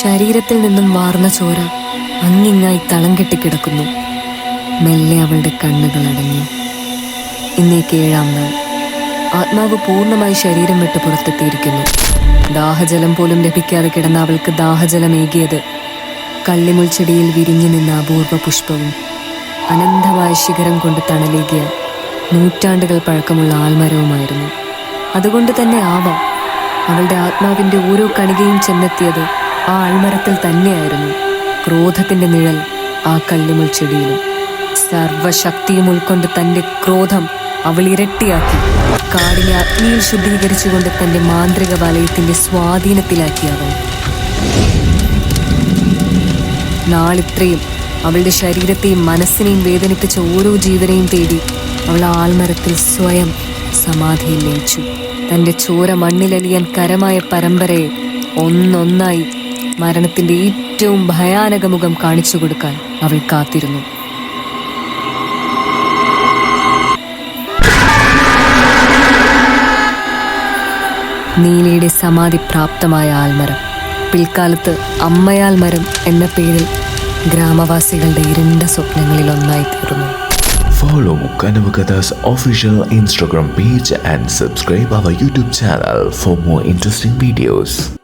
ശരീരത്തിൽ നിന്നും വാർന്ന ചോര അങ്ങിങ്ങായി തളം കെട്ടിക്കിടക്കുന്നു മെല്ലെ അവളുടെ കണ്ണുകൾ അടങ്ങി ഇന്നേക്ക് ഏഴാം നാൾ. ആത്മാവ് പൂർണമായി ശരീരം വിട്ട് പുറത്തെത്തിയിരിക്കുന്നു. ദാഹജലം പോലും ലഭിക്കാതെ കിടന്ന അവൾക്ക് ദാഹജലമേകിയത് കള്ളിമുൾച്ചെടിയിൽ വിരിഞ്ഞു നിന്ന അപൂർവ പുഷ്പവും അനന്തമായ ശിഖരം കൊണ്ട് തണലേകിയ നൂറ്റാണ്ടുകൾ പഴക്കമുള്ള ആൽമരവുമായിരുന്നു. അതുകൊണ്ട് തന്നെ ആവാം അവളുടെ ആത്മാവിന്റെ ഓരോ കണികയും ചെന്നെത്തിയത് ആ ആൽമരത്തിൽ തന്നെയായിരുന്നു. ക്രോധത്തിന്റെ നിഴൽ ആ കള്ളിമുൾ ചെടിയിലും. സർവശക്തിയും ഉൾക്കൊണ്ട് തന്റെ ക്രോധം അവൾ ഇരട്ടിയാക്കി. കാടിനെ അഗ്നിയിൽ ശുദ്ധീകരിച്ചുകൊണ്ട് തന്റെ മാന്ത്രിക വലയത്തിന്റെ സ്വാധീനത്തിലാക്കി അവൾ. നാളിത്രയും അവളുടെ ശരീരത്തെയും മനസ്സിനെയും വേദനിപ്പിച്ച ഓരോ ജീവനെയും തേടി അവൾ ആൽമരത്തിൽ സ്വയം സമാധിയിൽ ലയിച്ചു. തന്റെ ചോര മണ്ണിലലിയാൻ കരമായ പരമ്പരയെ ഒന്നൊന്നായി മരണത്തിന്റെ ഏറ്റവും ഭയാനക മുഖം കാണിച്ചു കൊടുക്കാൻ അവൾ കാത്തിരുന്നു. നീലയുടെ സമാധി പ്രാപ്തമായ ആൽമരം പിൽക്കാലത്ത് അമ്മയാൽ മരം എന്ന പേരിൽ ഗ്രാമവാസികളുടെ ഇരുണ്ട സ്വപ്നങ്ങളിൽ ഒന്നായി തീർന്നു Follow Kanavakathas official Instagram page and subscribe our YouTube channel for more interesting videos.